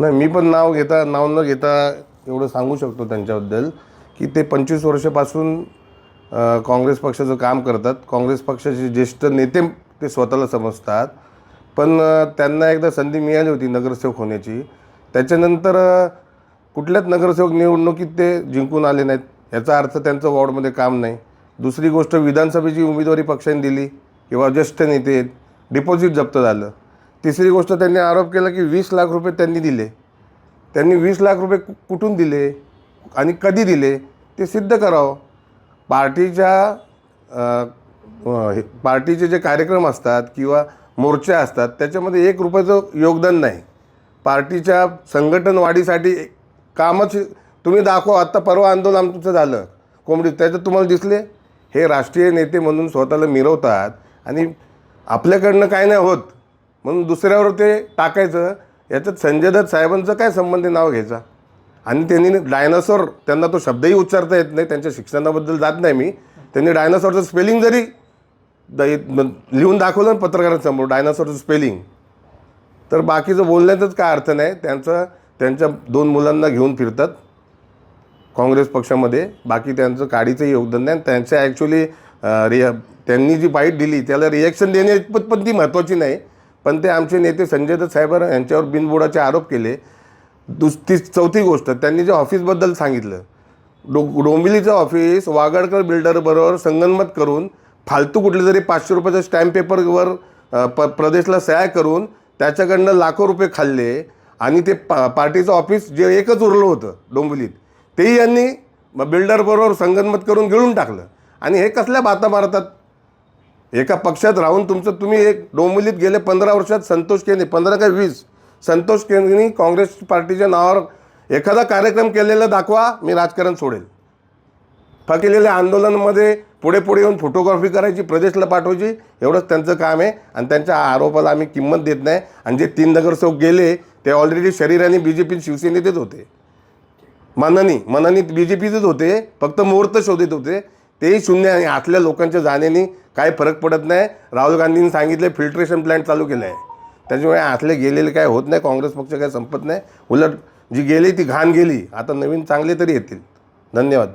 नाही मी पण नाव घेता नाव न घेता एवढं सांगू शकतो त्यांच्याबद्दल की ते पंचवीस वर्षापासून काँग्रेस पक्षाचं काम करतात. काँग्रेस पक्षाचे ज्येष्ठ नेते ते स्वतःला समजतात. पण त्यांना एकदा संधी मिळाली होती नगरसेवक होण्याची. त्याच्यानंतर कुठल्याच नगरसेवक निवडणुकीत ते जिंकून आले नाहीत. याचा अर्थ त्यांचं वॉर्डमध्ये काम नाही. दुसरी गोष्ट विधानसभेची उमेदवारी पक्षाने दिली किंवा ज्येष्ठ नेते डिपॉझिट जप्त झालं. तिसरी गोष्ट त्यांनी आरोप केला की वीस लाख रुपये त्यांनी दिले. त्यांनी वीस लाख रुपये कु- कुठून दिले आणि कधी दिले ते सिद्ध करावं. पार्टीच्या हे- पार्टीचे जे कार्यक्रम असतात किंवा मोर्चे असतात त्याच्यामध्ये एक रुपयाचं योगदान नाही. पार्टीच्या संघटन वाढीसाठी कामच तुम्ही दाखवा आत्ता परवा आंदोलन आमचं झालं. कोंबडी त्याच्यात तुम्हाला दिसले. हे राष्ट्रीय नेते म्हणून स्वतःला मिरवतात आणि आपल्याकडनं काय नाही होत. म्हणून दुसऱ्यावर ते टाकायचं. याच्यात संजय दत्त साहेबांचं काय संबंध नाव घ्यायचा? आणि त्यांनी डायनासोर त्यांना तो शब्दही उच्चारता येत नाही त्यांच्या शिक्षणाबद्दल जात नाही मी. त्यांनी डायनासोरचं स्पेलिंग जरी द लिहून दाखवलं ना पत्रकारांसमोर डायनासोरचं स्पेलिंग तर बाकीचं बोलण्याचाच काय अर्थ नाही. त्यांचं त्यांच्या दोन मुलांना घेऊन फिरतात काँग्रेस पक्षामध्ये. बाकी त्यांचं काडीचं योगदान नाही. आणि त्यांचं ॲक्च्युली रिया त्यांनी जी बाईट दिली त्याला रिॲक्शन देणे पण ती महत्त्वाची नाही. पण ते आमचे नेते संजय दत्त साहेब यांच्यावर बिनबुडाचे आरोप केले. दुस ती चौथी गोष्ट त्यांनी जे ऑफिसबद्दल सांगितलं. डो डोंबिवलीचं ऑफिस वागडकर बिल्डरबरोबर संगनमत करून फालतू कुठले तरी पाचशे रुपयाचं स्टॅम्प पेपरवर प प्रदेशला सह्या करून त्याच्याकडनं लाखो रुपये खाल्ले आणि ते पा पार्टीचं ऑफिस जे एकच उरलं होतं डोंबिवलीत तेही यांनी बिल्डरबरोबर संगनमत करून गिळून टाकलं. आणि हे कसल्या बाता मारतात एका पक्षात राहून तुमचं तुम्ही एक डोंबिवलीत गेले पंधरा वर्षात संतोष केने पंधरा काय वीस. संतोष केंद्रेनी काँग्रेस पार्टीच्या नावावर एखादा कार्यक्रम केलेला दाखवा मी राजकारण सोडेल. फा केलेल्या आंदोलनामध्ये पुढे पुढे येऊन फोटोग्राफी करायची प्रदेशला पाठवायची एवढंच त्यांचं काम आहे. आणि त्यांच्या आरोपाला आम्ही किंमत देत नाही. आणि जे तीन नगरसेवक गेले ते ऑलरेडी शरीराने बी जे पी शिवसेनेतच होते. मनानी मनानी बी जे पीचेच होते. फक्त मुहूर्त शोधित होते. तेही शून्य आणि आतल्या लोकांच्या जाण्याने काय फरक पडत नाही. राहुल गांधींनी सांगितले फिल्ट्रेशन प्लॅन्ट चालू केलं आहे त्याच्यामुळे आतले गेलेले काय होत नाही काँग्रेस पक्ष काय संपत नाही. उलट जी गेली ती घाण गेली. आता नवीन चांगले तरी येतील. धन्यवाद.